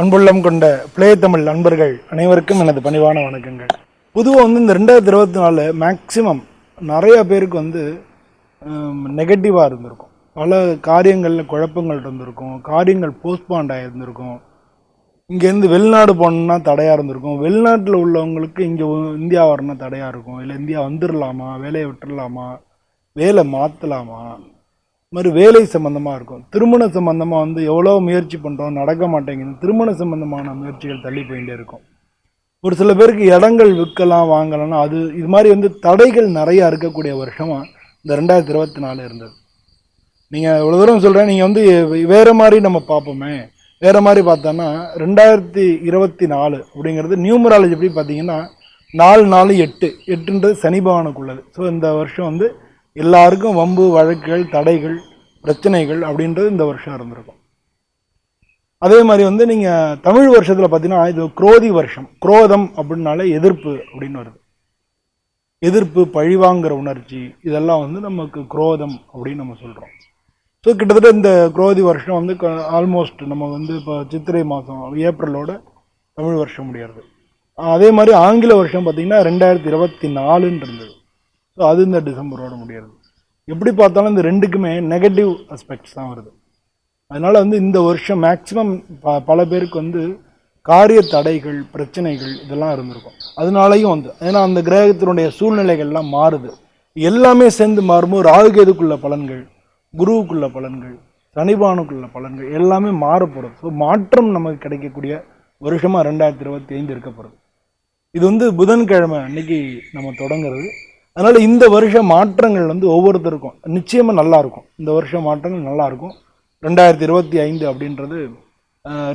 அன்புள்ளம் கொண்ட பிளே தமிழ் நண்பர்கள் அனைவருக்கும் எனது பணிவான வணக்கங்கள். பொதுவாக வந்து இந்த ரெண்டாயிரத்தி இருபத்தி நாலு மேக்சிமம் நிறைய பேருக்கு வந்து நெகட்டிவாக இருந்திருக்கும். பல காரியங்களில் குழப்பங்கள் இருந்திருக்கும். காரியங்கள் போஸ்ட்பாண்ட் ஆகியிருந்திருக்கும் இங்கேருந்து வெளிநாடு போகணுன்னா தடையாக இருந்திருக்கும். வெளிநாட்டில் உள்ளவங்களுக்கு இங்கே இந்தியா வரணும்னா தடையாக இருக்கும். இல்லை இந்தியா வந்துடலாமா வேலையை விட்டுடலாமா வேலை மாற்றலாமா மாதிரி வேலை சம்மந்தமாக இருக்கும். திருமண சம்மந்தமாக வந்து எவ்வளோ முயற்சி பண்ணுறோம் நடக்க மாட்டேங்குது. திருமண சம்மந்தமான முயற்சிகள் தள்ளி போயிட்டே இருக்கும். ஒரு சில பேருக்கு இடங்கள் விற்கலாம் வாங்கலாம் அது இது மாதிரி வந்து தடைகள் நிறையா இருக்கக்கூடிய வருஷமாக இந்த ரெண்டாயிரத்தி இருபத்தி நாலு இருந்தது. நீங்கள் இவ்வளோ தூரம் சொல்கிறேன் நீங்கள் வந்து வேறு மாதிரி நம்ம பார்ப்போமே. வேறு மாதிரி பார்த்தோன்னா ரெண்டாயிரத்தி இருபத்தி நாலு அப்படிங்கிறது நியூமராலஜி எப்படி பார்த்தீங்கன்னா நாலு நாலு எட்டு எட்டுன்றது சனி பகவானுக்குள்ளது. ஸோ இந்த வருஷம் வந்து எல்லாருக்கும் வம்பு வழக்குகள் தடைகள் பிரச்சனைகள் அப்படின்றது இந்த வருஷம் இருந்திருக்கும் அதே மாதிரி வந்து நீங்கள் தமிழ் வருஷத்தில் பார்த்தீங்கன்னா இது குரோதி வருஷம். குரோதம் அப்படின்னாலே எதிர்ப்பு அப்படின்னு வருது. எதிர்ப்பு பழிவாங்கிற உணர்ச்சி இதெல்லாம் வந்து நமக்கு குரோதம் அப்படின்னு நம்ம சொல்கிறோம் ஸோ கிட்டத்தட்ட இந்த குரோதி வருஷம் வந்து ஆல்மோஸ்ட் நம்ம வந்து இப்போ சித்திரை மாதம் ஏப்ரலோட தமிழ் வருஷம் முடியாது அதே மாதிரி ஆங்கில வருஷம் பார்த்திங்கன்னா ரெண்டாயிரத்தி இருபத்தி நாலுன்னு இருந்தது. ஸோ அது இந்த டிசம்பரோட முடியாது எப்படி பார்த்தாலும் இந்த ரெண்டுக்குமே நெகட்டிவ் அஸ்பெக்ட்ஸ் தான் வருது. அதனால் வந்து இந்த வருஷம் மேக்ஸிமம் ப பல பேருக்கு வந்து காரிய தடைகள் பிரச்சனைகள் இதெல்லாம் இருந்திருக்கும். அதனாலையும் வந்து ஏன்னா அந்த கிரகத்தினுடைய சூழ்நிலைகள்லாம் மாறுது. எல்லாமே சேர்ந்து மாறும்போது ராகுகேதுக்குள்ள பலன்கள் குருவுக்குள்ள பலன்கள் சனிபானுக்குள்ள பலன்கள் எல்லாமே மாற போகிறது ஸோ மாற்றம் நமக்கு கிடைக்கக்கூடிய வருஷமாக ரெண்டாயிரத்தி இருபத்தி ஐந்து இருக்க போகிறது இது வந்து புதன்கிழமை அன்னைக்கு நம்ம தொடங்குறது. அதனால் இந்த வருஷ மாற்றங்கள் வந்து ஒவ்வொருத்தருக்கும். நிச்சயமாக நல்லாயிருக்கும் இந்த வருஷ மாற்றங்கள் நல்லாயிருக்கும் ரெண்டாயிரத்தி இருபத்தி ஐந்து அப்படின்றது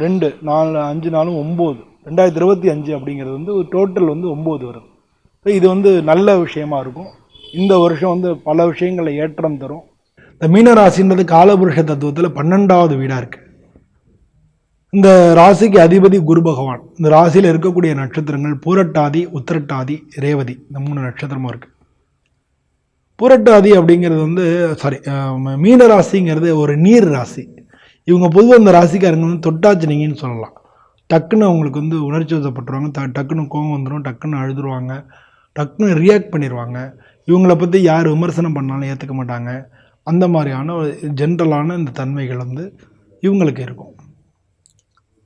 ரெண்டு நாலு அஞ்சு நாளும் ஒம்பது. ரெண்டாயிரத்தி இருபத்தி அஞ்சு அப்படிங்கிறது வந்து ஒரு டோட்டல் வந்து ஒம்பது வருது. ஸோ இது வந்து நல்ல விஷயமா இருக்கும். இந்த வருஷம் வந்து பல விஷயங்களை ஏற்றம் தரும். இந்த மீனராசின்றது காலபுருஷ தத்துவத்தில் பன்னெண்டாவது வீடாக இருக்குது இந்த ராசிக்கு அதிபதி குரு பகவான். இந்த ராசியில் இருக்கக்கூடிய நட்சத்திரங்கள் பூரட்டாதி உத்திரட்டாதி ரேவதி. இந்த மூணு நட்சத்திரமும் இருக்குது புரட்டாதி அப்படிங்கிறது வந்து சாரி மீன ராசிங்கிறது ஒரு நீர் ராசி. இவங்க பொதுவாக இந்த ராசிக்காரங்க வந்து தொட்டாச்சினிங்கன்னு சொல்லலாம். டக்குன்னு அவங்களுக்கு வந்து உணர்ச்சி வசப்பட்டுருவாங்க. த டக்குன்னு கோவம் வந்துடும் டக்குன்னு அழுதுருவாங்க டக்குன்னு ரியாக்ட் பண்ணிடுவாங்க இவங்கள பற்றி யார் விமர்சனம் பண்ணாலும் ஏற்றுக்க மாட்டாங்க. அந்த மாதிரியான ஜென்ரலான இந்த தன்மைகள் வந்து இவங்களுக்கு இருக்கும்.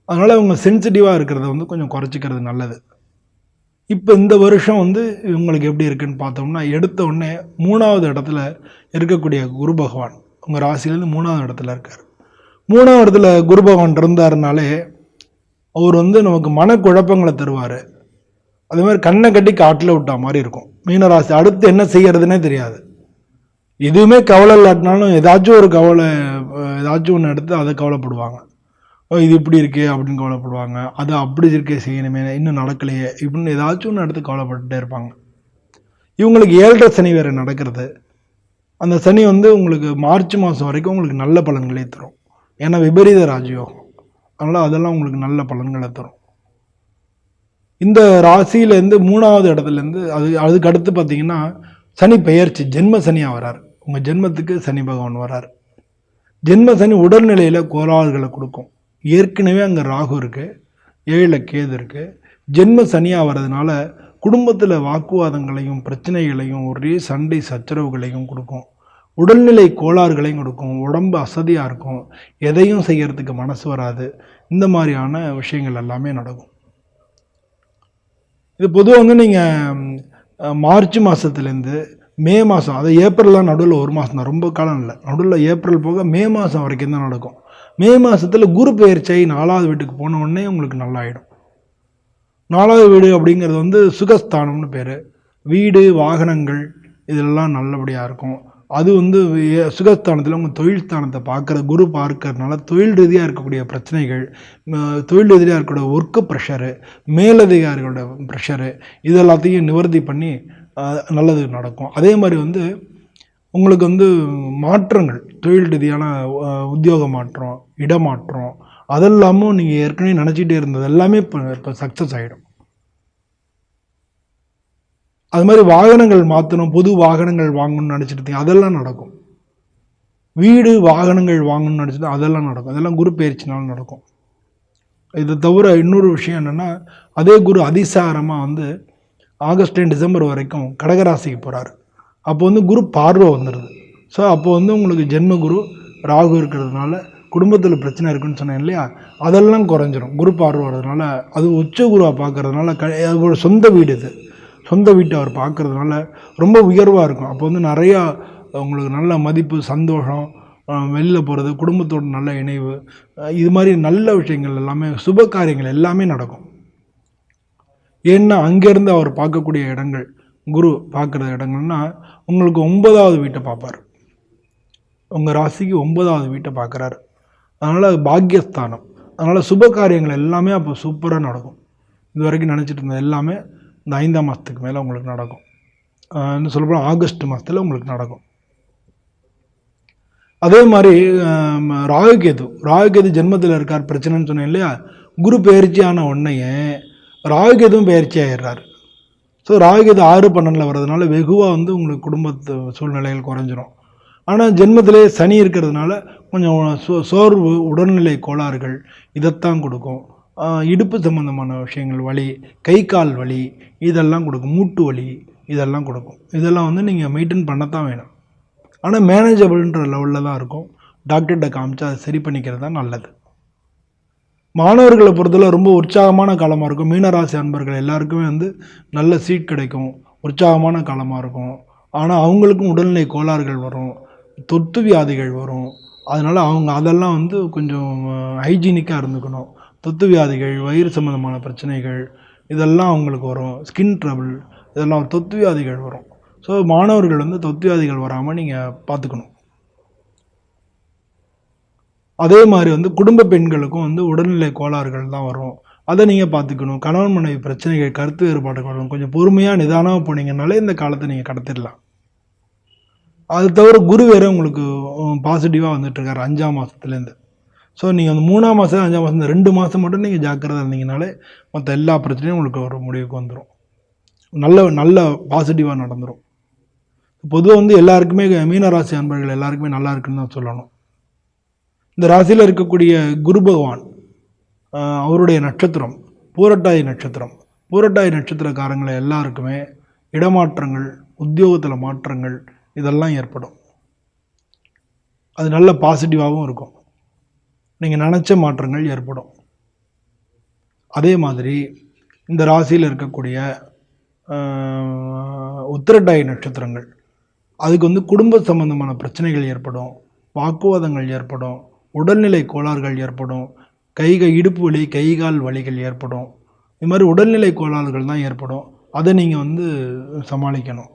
அதனால் இவங்க சென்சிட்டிவாக இருக்கிறத வந்து கொஞ்சம் குறைச்சிக்கிறது நல்லது. இப்போ இந்த வருஷம் வந்து இவங்களுக்கு எப்படி இருக்குன்னு பார்த்தோம்னா எடுத்த உடனே மூணாவது இடத்துல இருக்கக்கூடிய குரு பகவான் உங்கள் ராசியிலேருந்து மூணாவது இடத்துல இருக்கார். மூணாவது இடத்துல குரு பகவான் இருந்தாருனாலே அவர் வந்து நமக்கு மனக்குழப்பங்களை தருவார். அதே மாதிரி கண்ணை கட்டி காட்டில் விட்டா மாதிரி இருக்கும். மீனராசி அடுத்து என்ன செய்யறதுனே தெரியாது. எதுவுமே கவலை இல்லாட்டினாலும் ஏதாச்சும் ஒரு கவலை ஏதாச்சும் ஒன்று எடுத்து அதை கவலைப்படுவாங்க. இது இப்படி இருக்கே அப்படின்னு கவலைப்படுவாங்க. அது அப்படி இருக்கே செய்யணுமே இன்னும் நடக்கலையே இப்படின்னு ஏதாச்சும் ஒன்று எடுத்து கவலைப்பட்டுட்டே இருப்பாங்க. இவங்களுக்கு ஏழரை சனி வேறு நடக்கிறது. அந்த சனி வந்து உங்களுக்கு மார்ச் மாதம் வரைக்கும் உங்களுக்கு நல்ல பலன்களே தரும். ஏன்னா விபரீத ராஜயோகம். அதனால் அதெல்லாம் உங்களுக்கு நல்ல பலன்களை தரும். இந்த ராசியிலேருந்து மூணாவது இடத்துலேருந்து அது அதுக்கு அடுத்து பார்த்தீங்கன்னா சனி பெயர்ச்சி ஜென்ம சனியாக வரார். உங்கள் ஜென்மத்துக்கு சனி பகவான் வரார். ஜென்ம சனி உடல்நிலையில் கோளாறுகளை கொடுக்கும். ஏற்கனவே அங்கே ராகு இருக்குது ஏழில் கேது இருக்குது ஜென்ம சனியாக வர்றதுனால குடும்பத்தில் வாக்குவாதங்களையும் பிரச்சனைகளையும் ஒரே சண்டை சச்சரவுகளையும் கொடுக்கும். உடல்நிலை கோளாறுகளையும் கொடுக்கும். உடம்பு அசதியாக இருக்கும். எதையும் செய்கிறதுக்கு மனசு வராது. இந்த மாதிரியான விஷயங்கள் எல்லாமே நடக்கும். இது பொதுவாக வந்து நீங்கள் மார்ச் மாதத்துலேருந்து மே மாதம் அது ஏப்ரல்லாம் நடுவில் ஒரு மாதம் தான். ரொம்ப காலம் இல்லை. நடுவில் ஏப்ரல் போக மே மாதம் வரைக்கும் தான் நடக்கும். மே மாதத்தில் குரு பெயர்ச்சியை நாலாவது வீட்டுக்கு போன உடனே உங்களுக்கு நல்லாயிடும். நாலாவது வீடு அப்படிங்கிறது வந்து சுகஸ்தானம்னு பேர். வீடு வாகனங்கள் இதெல்லாம் நல்லபடியாக இருக்கும். அது வந்து சுகஸ்தானத்தில் உங்கள் தொழில் ஸ்தானத்தை பார்க்குற குரு பார்க்கறதுனால தொழில் ரீதியாக இருக்கக்கூடிய பிரச்சனைகள் தொழில் ரீதியாக இருக்கக்கூடிய ஒர்க்கு ப்ரெஷரு மேலதிகாரிகளோட ப்ரெஷரு இது எல்லாத்தையும் நிவர்த்தி பண்ணி நல்லது நடக்கும். அதே மாதிரி வந்து உங்களுக்கு வந்து மாற்றங்கள் தொழில் ரீதியான உத்தியோக மாற்றம் இடமாற்றம் அதெல்லாமும் நீங்கள் ஏற்கனவே நினச்சிட்டே இருந்தது. எல்லாமே இப்போ இப்போ சக்ஸஸ் ஆகிடும் அது மாதிரி வாகனங்கள் மாற்றணும் புது வாகனங்கள் வாங்கணும்னு நினச்சிட்டு அதெல்லாம் நடக்கும். வீடு வாகனங்கள் வாங்கணும்னு நினச்சிட்டு அதெல்லாம் நடக்கும். அதெல்லாம் குரு பயிற்சினாலும் நடக்கும். இதை தவிர இன்னொரு விஷயம் என்னென்னா அதே குரு அதிசாரமாக வந்து ஆகஸ்ட் டிசம்பர் வரைக்கும் கடகராசிக்கு போகிறாரு அப்போ வந்து குரு பார்வை வந்துடுது ஸோ அப்போ வந்து உங்களுக்கு ஜென்ம குரு ராகு இருக்கிறதுனால குடும்பத்தில் பிரச்சனை இருக்குன்னு சொன்னேன் இல்லையா? அதெல்லாம் குறைஞ்சிரும். குரு பார்வை வர்றதுனால அது உச்ச குருவாக பார்க்கறதுனால க அவரோட சொந்த வீடு இது. சொந்த வீட்டை அவர் பார்க்கறதுனால ரொம்ப உயர்வாக இருக்கும். அப்போ வந்து நிறையா உங்களுக்கு நல்ல மதிப்பு சந்தோஷம் வெளியில் வெளில போகிறது குடும்பத்தோட நல்ல இணைவு இது மாதிரி நல்ல விஷயங்கள் எல்லாமே சுப காரியங்கள் எல்லாமே நடக்கும். ஏன்னா அங்கேருந்து அவர் பார்க்கக்கூடிய இடங்கள் குரு பார்க்குற இடங்கள்னா உங்களுக்கு ஒன்பதாவது வீட்டை பார்ப்பார். உங்கள் ராசிக்கு ஒன்பதாவது வீட்டை பார்க்குறாரு. அதனால் அது பாக்கியஸ்தானம். அதனால் சுப காரியங்கள் எல்லாமே அப்போ சூப்பராக நடக்கும். இது வரைக்கும் நினச்சிட்டு இருந்தது எல்லாமே இந்த ஐந்தாம் மாதத்துக்கு மேலே உங்களுக்கு நடக்கும். ஆஹ் இன்னும் சொல்லப்போனால் ஆகஸ்ட் மாதத்தில் உங்களுக்கு நடக்கும். அதே மாதிரி ராகுகேது ராகுகேது ஜென்மத்தில் இருக்கார் பிரச்சனைன்னு சொன்னேன் இல்லையா? குரு பயிற்சியான உடனேயே ராகுகேதுவும் பயிற்சி ஆயிடுறாரு. ஸோ ராகுகேது ஆறு பன்னெண்டில் வர்றதுனால வெகுவாக வந்து உங்களுக்கு குடும்பத்து சூழ்நிலைகள் குறைஞ்சிரும். ஆனால் ஜென்மத்திலே சனி இருக்கிறதுனால கொஞ்சம் சோ சோர்வு உடல்நிலை கோளாறுகள் இதைத்தான் கொடுக்கும். இடுப்பு சம்பந்தமான விஷயங்கள் வலி கை கால் வலி இதெல்லாம் கொடுக்கும். மூட்டு வலி இதெல்லாம் கொடுக்கும். இதெல்லாம் வந்து நீங்கள் மெயின்டைன் பண்ணத்தான் வேணும். ஆனால் மேனேஜபிள்ன்ற லெவலில் தான் இருக்கும். டாக்டர்கிட்ட காமிச்சு அதை சரி பண்ணிக்கிறது தான் நல்லது. மாணவர்களை பொறுத்தவரை ரொம்ப உற்சாகமான காலமாக இருக்கும். மீனராசி அன்பர்கள் எல்லாருக்குமே வந்து நல்ல சீட் கிடைக்கும். உற்சாகமான காலமாக இருக்கும். ஆனால் அவங்களுக்கும் உடல்நிலை கோளாறுகள் வரும். தொத்து வியாதிகள் வரும். அதனால் அவங்க அதெல்லாம் வந்து கொஞ்சம் ஹைஜீனிக்காக இருந்துக்கணும். தொத்து வியாதிகள் வயிறு சம்மந்தமான பிரச்சனைகள் இதெல்லாம் அவங்களுக்கு வரும். ஸ்கின் ட்ரபிள் இதெல்லாம் தொத்து வியாதிகள் வரும். ஸோ மாணவர்கள் வந்து தொத்து வியாதிகள் வராமல் நீங்கள் பார்த்துக்கணும். அதே மாதிரி வந்து குடும்ப பெண்களுக்கும் வந்து உடல்நிலை கோளாறுகள் தான் வரும். அதை நீங்கள் பார்த்துக்கணும். கணவன் மனைவி பிரச்சனைகள் கருத்து வேறுபாடுகள் கொஞ்சம் பொறுமையாக நிதானமாக போனீங்கனாலே இந்த காலத்தை நீங்கள் கடத்திடலாம். அது தவிர குரு வேறு உங்களுக்கு பாசிட்டிவாக வந்துட்டுருக்காரு அஞ்சாம் மாதத்துலேருந்து ஸோ நீங்கள் அந்த மூணாம் மாதம் அஞ்சாம் மாதம் ரெண்டு மாதம் மட்டும் நீங்கள் ஜாக்கிரதை இருந்தீங்கனாலே மற்ற எல்லா பிரச்சனையும் உங்களுக்கு ஒரு முடிவுக்கு வந்துடும் நல்ல நல்ல பாசிட்டிவாக நடந்துடும் பொதுவாக வந்து எல்லாருக்குமே மீனராசி அன்பர்கள் எல்லாருக்குமே நல்லா இருக்குன்னு தான் சொல்லணும். இந்த ராசியில் இருக்கக்கூடிய குரு பகவான் அவருடைய நட்சத்திரம் பூரட்டாய் நட்சத்திரம். பூரட்டாய் நட்சத்திரக்காரங்களை எல்லாருக்குமே இடமாற்றங்கள் உத்தியோகத்தில் மாற்றங்கள் இதெல்லாம் ஏற்படும். அது நல்ல பாசிட்டிவாகவும் இருக்கும். நீங்கள் நினச்ச மாற்றங்கள் ஏற்படும். அதே மாதிரி இந்த ராசியில் இருக்கக்கூடிய உத்திரட்டாய் நட்சத்திரங்கள் அதுக்கு வந்து குடும்ப சம்பந்தமான பிரச்சனைகள் ஏற்படும் வாக்குவாதங்கள் ஏற்படும் உடல்நிலை கோளாறுகள் ஏற்படும். கை இடுப்பு வலி கை கால் வலிகள் ஏற்படும். இது மாதிரி உடல்நிலை கோளாறுகள் தான் ஏற்படும். அதை நீங்கள் வந்து சமாளிக்கணும்.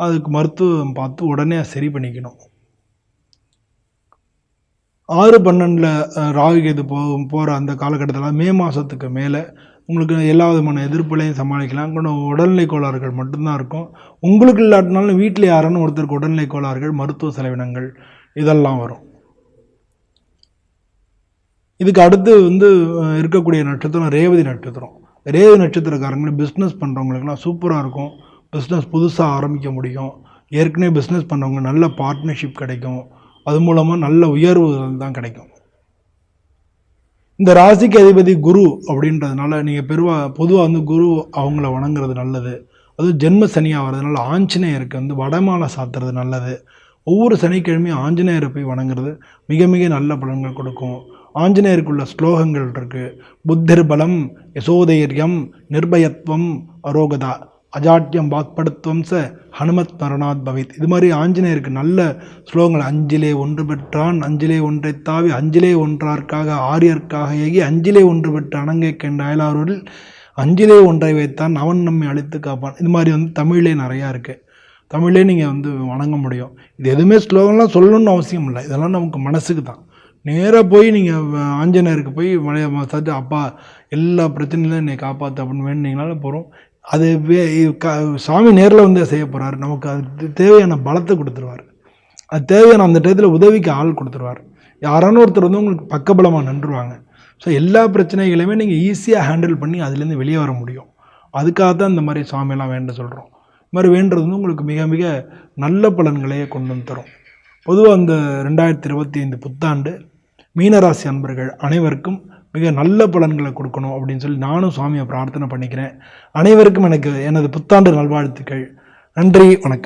அதுக்கு மருத்துவம் பார்த்து உடனே சரி பண்ணிக்கணும். ஆறு பன்னெண்டில் ராகு கேது போ போகிற அந்த காலகட்டத்தில் மே மாதத்துக்கு மேலே உங்களுக்கு எல்லா விதமான எதிர்ப்புகளையும் சமாளிக்கலாம். கொஞ்சம் உடல்நிலை கோளாறுகள் மட்டும்தான் இருக்கும். உங்களுக்கு இல்லாட்டினாலும் வீட்டில் யாரானு ஒருத்தருக்கு உடல்நிலை கோளாறுகள் மருத்துவ செலவினங்கள் இதெல்லாம் வரும். இதுக்கு அடுத்து வந்து இருக்கக்கூடிய நட்சத்திரம் ரேவதி நட்சத்திரம். ரேவதி நட்சத்திரக்காரங்க பிஸ்னஸ் பண்ணுறவங்களுக்குலாம் சூப்பராக இருக்கும். பிஸ்னஸ் புதுசாக ஆரம்பிக்க முடியும். ஏற்கனவே பிஸ்னஸ் பண்ணுறவங்க நல்ல பார்ட்னர்ஷிப் கிடைக்கும். அது மூலமாக நல்ல உயர்வு தான் கிடைக்கும். இந்த ராசிக்கு அதிபதி குரு அப்படின்றதுனால நீங்கள் பெருவா பொதுவாக வந்து குரு அவங்கள வணங்குறது நல்லது. அதுவும் ஜென்ம சனியாக வர்றதுனால ஆஞ்சநேயருக்கு வந்து வடமாலை சாத்துறது நல்லது. ஒவ்வொரு சனிக்கிழமையும் ஆஞ்சநேயரை போய் வணங்குறது மிக மிக நல்ல பலன்கள் கொடுக்கும். ஆஞ்சநேயருக்குள்ள ஸ்லோகங்கள் இருக்குது புத்தர் பலம் யசோதைரியம் நிர்பயத்துவம் அரோகதா அஜாட்டியம் வாக்படுத்துவம் ச ஹனுமத் மரணாத் பவித். இது மாதிரி ஆஞ்சநேயருக்கு நல்ல ஸ்லோகங்கள். அஞ்சிலே ஒன்று பெற்றான் அஞ்சிலே ஒன்றை தாவி அஞ்சிலே ஒன்றார்க்காக ஆரியர்க்காக ஏகி அஞ்சிலே ஒன்று பெற்ற அணங்கை கண்ட அயலாரூரில் அஞ்சிலே ஒன்றை வைத்தான் அவன் நம்மை அழித்து காப்பான். இது மாதிரி வந்து தமிழே நிறையா இருக்குது தமிழே நீங்கள் வந்து வணங்க முடியும். இது எதுவுமே ஸ்லோகம்லாம் சொல்லணும்னு அவசியம் இல்லை. இதெல்லாம் நமக்கு மனசுக்கு தான். நேராக போய் நீங்கள் ஆஞ்சநேயருக்கு போய் மலைய சத்து அப்பா எல்லா பிரச்சனையிலும் என்னை காப்பாற்று அப்படின்னு வேணுனீங்கனாலும் போகிறோம் அது வே க சாமி நேரில் வந்து செய்ய போகிறாரு நமக்கு அது தேவையான பலத்தை கொடுத்துருவார். அது தேவையான அந்த டயத்தில் உதவிக்கு ஆள் கொடுத்துருவார். யாரானு ஒருத்தர் வந்து உங்களுக்கு பக்கபலமாக நின்றுவாங்க ஸோ எல்லா பிரச்சனைகளையுமே நீங்கள் ஈஸியாக ஹேண்டில் பண்ணி அதுலேருந்து வெளியே வர முடியும். அதுக்காக தான் இந்த மாதிரி சாமியெல்லாம் வேண்ட சொல்கிறோம் இது மாதிரி வேண்டுறது வந்து உங்களுக்கு மிக மிக நல்ல பலன்களையே கொண்டு வந்து தரும். பொதுவாக அந்த ரெண்டாயிரத்தி இருபத்தி ஐந்து புத்தாண்டு மீனராசி அன்பர்கள் அனைவருக்கும் மிக நல்ல பலன்களை கொடுக்கணும் அப்படின்னு சொல்லி நானும் சுவாமியை பிரார்த்தனை பண்ணிக்கிறேன். அனைவருக்கும் எனக்கு எனது புத்தாண்டு நல்வாழ்த்துக்கள். நன்றி வணக்கம்.